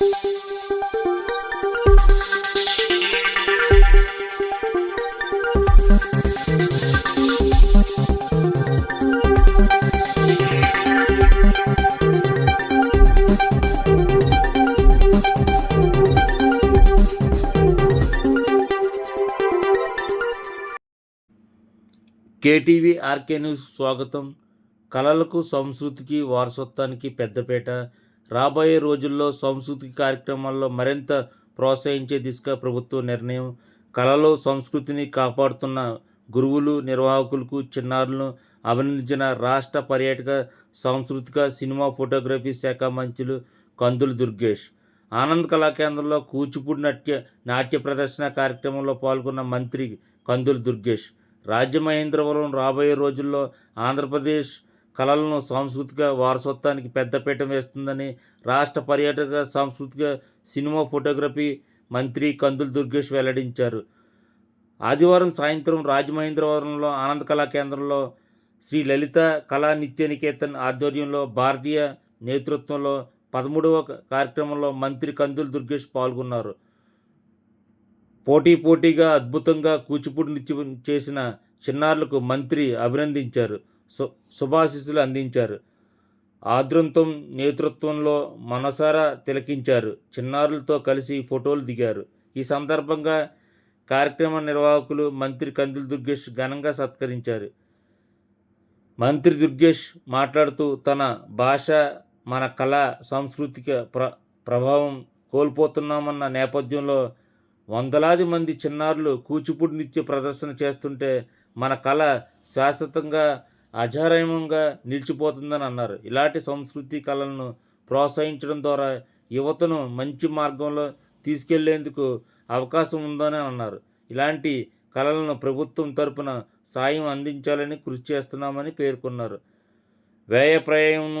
KTV RK news స్వాగతం. కళలకు సంస్కృతికి వారసత్వానికి పెద్దపేట రాబోయే రోజుల్లో సాంస్కృతిక కార్యక్రమాల్లో మరింత ప్రోత్సహించే దిశగా ప్రభుత్వ నిర్ణయం కళలో సంస్కృతిని కాపాడుతున్న గురువులు నిర్వాహకులకు చిన్నారులను అభినందించిన రాష్ట్ర పర్యాటక సాంస్కృతిక సినిమా ఫోటోగ్రఫీ శాఖ మంత్రులు కందులు దుర్గేష్. ఆనంద్ కళాకేంద్రంలో కూచిపూడి నాట్య నాట్య ప్రదర్శన కార్యక్రమంలో పాల్గొన్న మంత్రి కందులు దుర్గేష్. రాజమహేంద్రవరం రాబోయే రోజుల్లో ఆంధ్రప్రదేశ్ కళలను సాంస్కృతిక వారసత్వానికి పెద్దపీట వేస్తుందని రాష్ట్ర పర్యాటక సాంస్కృతిక సినిమా ఫోటోగ్రఫీ మంత్రి కందులు దుర్గేష్ వెల్లడించారు. ఆదివారం సాయంత్రం రాజమహేంద్రవరంలో ఆనంద్ కళా కేంద్రంలో శ్రీ లలిత కళా నిత్య నికేతన్ ఆధ్వర్యంలో భారతీయ నేతృత్వంలో పదమూడవ కార్యక్రమంలో మంత్రి కందుల దుర్గేష్ పాల్గొన్నారు. పోటీ పోటీగా అద్భుతంగా కూచిపూడి నృత్యం చేసిన చిన్నారులకు మంత్రి అభినందించారు. సు శుభాశీస్సులు అందించారు. ఆదృంతం నేతృత్వంలో మనసారా తిలకించారు. చిన్నారులతో కలిసి ఫోటోలు దిగారు. ఈ సందర్భంగా కార్యక్రమ నిర్వాహకులు మంత్రి కందుల దుర్గేష్ ఘనంగా సత్కరించారు. మంత్రి దుర్గేష్ మాట్లాడుతూ తన భాష మన కళ సాంస్కృతిక ప్ర ప్రభావం కోల్పోతున్నామన్న నేపథ్యంలో వందలాది మంది చిన్నారులు కూచిపూడి నృత్య ప్రదర్శన చేస్తుంటే మన కళ శాశ్వతంగా అజారయంగా నిలిచిపోతుందని అన్నారు. ఇలాంటి సంస్కృతి కళలను ప్రోత్సహించడం ద్వారా యువతను మంచి మార్గంలో తీసుకెళ్ళేందుకు అవకాశం ఉందని అన్నారు. ఇలాంటి కళలను ప్రభుత్వం తరపున సాయం అందించాలని కృషి చేస్తున్నామని పేర్కొన్నారు. వ్యయ ప్రయాణం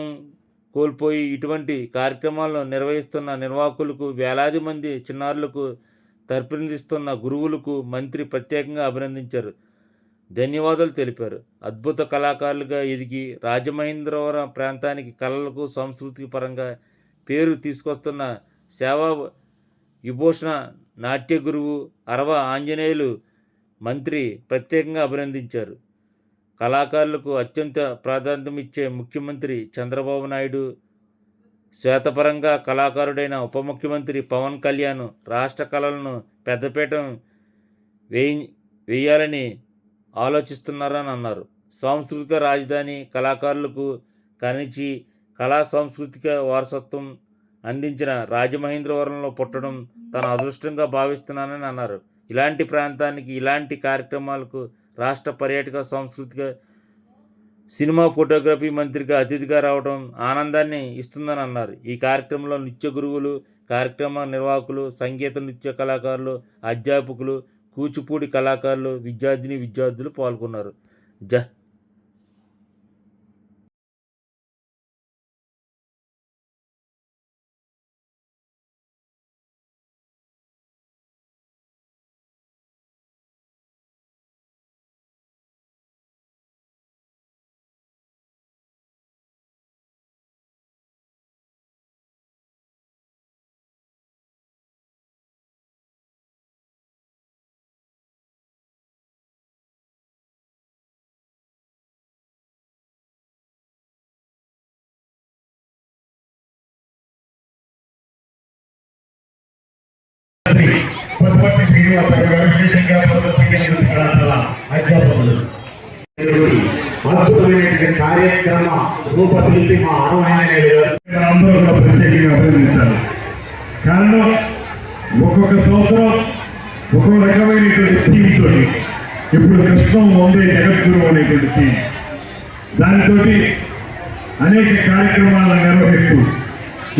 కోల్పోయి ఇటువంటి కార్యక్రమాలను నిర్వహిస్తున్న నిర్వాహకులకు వేలాది మంది చిన్నారులకు తర్పణిస్తున్న గురువులకు మంత్రి ప్రత్యేకంగా అభినందించారు. ధన్యవాదాలు తెలిపారు. అద్భుత కళాకారులుగా ఎదిగి రాజమహేంద్రవరం ప్రాంతానికి కళలకు సంస్కృతి పరంగా పేరు తీసుకొస్తున్న సేవా విభూషణ నాట్య గురువు అరవ ఆంజనేయులు మంత్రి ప్రత్యేకంగా అభినందించారు. కళాకారులకు అత్యంత ప్రాధాన్యత ఇచ్చే ముఖ్యమంత్రి చంద్రబాబు నాయుడు శ్వేతపరంగా కళాకారుడైన ఉప ముఖ్యమంత్రి పవన్ కళ్యాణ్ రాష్ట్ర కళలను పెద్దపీఠం వేయి వేయాలని ఆలోచిస్తున్నారని అన్నారు సాంస్కృతిక రాజధాని కళాకారులకు కనిచి కళా సాంస్కృతిక వారసత్వం అందించిన రాజమహేంద్రవరంలో పుట్టడం తన అదృష్టంగా భావిస్తున్నానని అన్నారు. ఇలాంటి ప్రాంతానికి ఇలాంటి కార్యక్రమాలకు రాష్ట్ర పర్యాటక సాంస్కృతిక సినిమా ఫోటోగ్రఫీ మంత్రిగా అతిథిగా రావడం ఆనందాన్ని ఇస్తుందని అన్నారు. ఈ కార్యక్రమంలో నృత్య గురువులు కార్యక్రమ నిర్వాహకులు సంగీత నృత్య కళాకారులు అధ్యాపకులు కూచిపూడి కళాకారులు విద్యార్థిని విద్యార్థులు పాల్గొన్నారు. జ పశుపతి శ్రీనివాస గారు విశేషంగా అధ్యాపకులు. అద్భుతమైనటువంటి కార్యక్రమ రూపశిల్పి మా ప్రత్యేకంగా కారణం ఒక్కొక్క సంవత్సరం ఒక్కొక్క రకమైనటువంటి థీమ్ తోటి ఇప్పుడు కృష్ణం వందే జగద్గురు అనేటువంటి థీమ్. దానితో అనేక కార్యక్రమాలను నిర్వహిస్తూ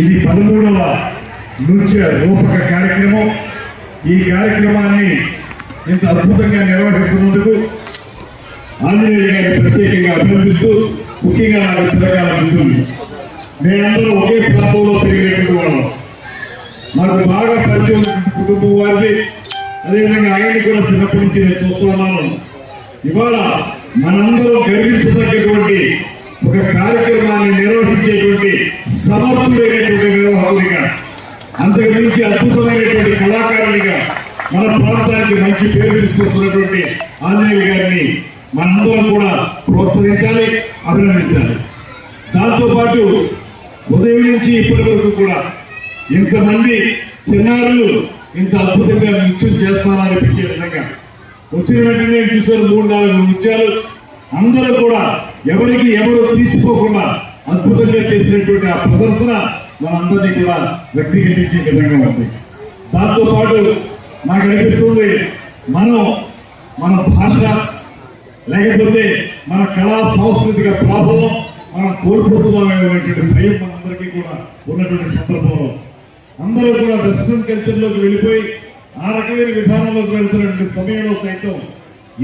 ఇది పదమూడవ నృత్య రూపక కార్యక్రమం. ఈ కార్యక్రమాన్ని ఇంత అద్భుతంగా నిర్వహిస్తున్నందుకు ఆంజనేయ గారిని ప్రత్యేకంగా అభినందిస్తూ ముఖ్యంగా నాకు చిరకాలం ఉంటుంది. మేమందరూ ఒకే ప్రాంతంలో పెరిగినటువంటి వాళ్ళం మాకు బాగా పరిచయం కుటుంబం వారిది. అదేవిధంగా ఆయన్ని కూడా చిన్నప్పటి నుంచి నేను చూస్తున్నాను ఇవాళ మనందరూ గర్వించదగ్గటువంటి ఒక కార్యక్రమాన్ని నిర్వహించేటువంటి సమర్థుడైనటువంటి నిర్వాహకుడిగా అంతకు మించి అద్భుతమైన మన ప్రాంతానికి మంచి పేరు తీసుకొస్తున్నటువంటి ఆంజనేయులు గారిని మనందరం కూడా ప్రోత్సహించాలి అభినందించాలి. దాంతోపాటు ఉదయం నుంచి ఇప్పటి వరకు కూడా ఇంతమంది చిన్నారులు ఇంత అద్భుతంగా నృత్యం చేస్తారనిపించే విధంగా వచ్చిన వెంటనే చూశారు మూడు నాలుగు నృత్యాలు. అందరూ కూడా ఎవరికి ఎవరు తీసుకోకుండా అద్భుతంగా చేసినటువంటి ఆ ప్రదర్శన మనందరినీ కూడా వ్యక్తీకరించే విధంగా ఉంది. దాంతోపాటు నాకు అనిపిస్తుంది మనం మన భాష లేకపోతే మన కళా సాంస్కృతిక ప్రాభవం మనం కోల్పోతున్నామనేటువంటి భయం మనందరికీ కూడా ఉన్నటువంటి సందర్భంలో. అందరూ కూడా వెస్ట్రన్ కల్చర్లోకి వెళ్ళిపోయి ఆ రకమైన విధానంలోకి వెళ్తున్నటువంటి సమయంలో సైతం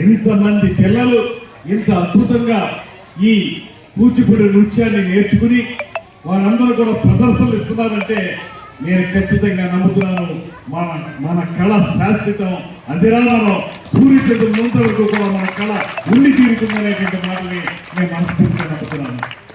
ఎంతమంది పిల్లలు ఇంత అద్భుతంగా ఈ కూచిపూడి నృత్యాన్ని నేర్చుకుని వారందరూ కూడా ప్రదర్శనలు ఇస్తున్నారంటే నేను ఖచ్చితంగా నమ్ముతున్నాను. మన మన కళ శాశ్వతం. అజరామరం సూర్యచంద్రుల ముందు వరకు కూడా మన కళ ఉండి తీరుతుందనేటువంటి మాటని నేను మనస్ఫూర్తిగా నమ్ముతున్నాను.